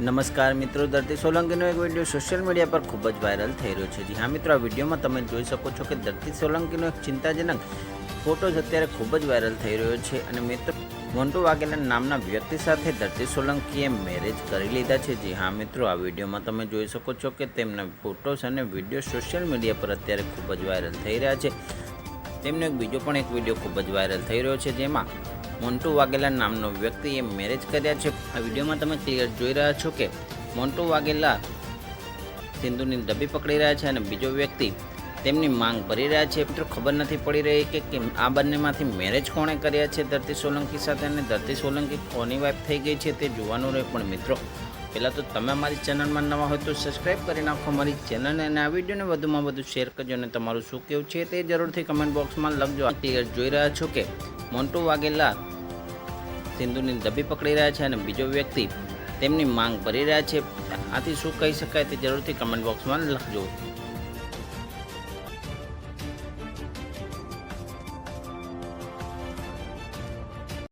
નમસ્કાર મિત્રો ધરતી સોલંકીનો એક વીડિયો સોશિયલ મીડિયા પર ખૂબ જ વાયરલ થઈ રહ્યો છે. જી હા મિત્રો, આ વિડીયોમાં તમે જોઈ શકો છો કે ધરતી સોલંકીનો એક ચિંતાજનક ફોટોઝ અત્યારે ખૂબ જ વાયરલ થઈ રહ્યો છે અને મિત્રો, મોન્ટુ વાઘેલા નામના વ્યક્તિ સાથે ધરતી સોલંકીએ મેરેજ કરી લીધા છે. જી હા મિત્રો, આ વિડીયોમાં તમે જોઈ શકો છો કે તેમના ફોટોસ અને વીડિયો સોશિયલ મીડિયા પર અત્યારે ખૂબ જ વાયરલ થઈ રહ્યા છે. તેમનો એક બીજો પણ એક વીડિયો ખૂબ જ વાયરલ થઈ રહ્યો છે, જેમાં મોન્ટુ વાઘેલા નામનો વ્યક્તિએ મેરેજ કર્યા છે. આ વિડીયોમાં તમે ક્લિયર જોઈ રહ્યા છો કે મોન્ટુ વાઘેલા સિંધુની ડબ્બી પકડી રહ્યા છે અને બીજો વ્યક્તિ તેમની માંગ ભરી રહ્યા છે. મિત્રો, ખબર નથી પડી રહી કે કેમ આ બંનેમાંથી મેરેજ કોણે કર્યા છે? ધરતી સોલંકી સાથે અને ધરતી સોલંકી કોની વાઇફ થઈ ગઈ છે તે જોવાનું રહે. પણ મિત્રો, પહેલાં તો તમે અમારી ચેનલમાં નવા હોય તો સબસ્ક્રાઈબ કરી નાખો અમારી ચેનલને અને આ વિડીયોને વધુમાં વધુ શેર કરજો અને તમારું શું કેવું છે તે જરૂરથી કમેન્ટ બોક્સમાં લખજો. ક્લિયર જોઈ રહ્યા છો કે મોન્ટુ વાઘેલા સિંધુની દબી પકડી રહ્યા છે અને બીજો વ્યક્તિ તેમની માંગ ભરી રહ્યા છે. આથી શું કહી શકાય તે જરૂરથી કમેન્ટ બોક્સમાં લખજો.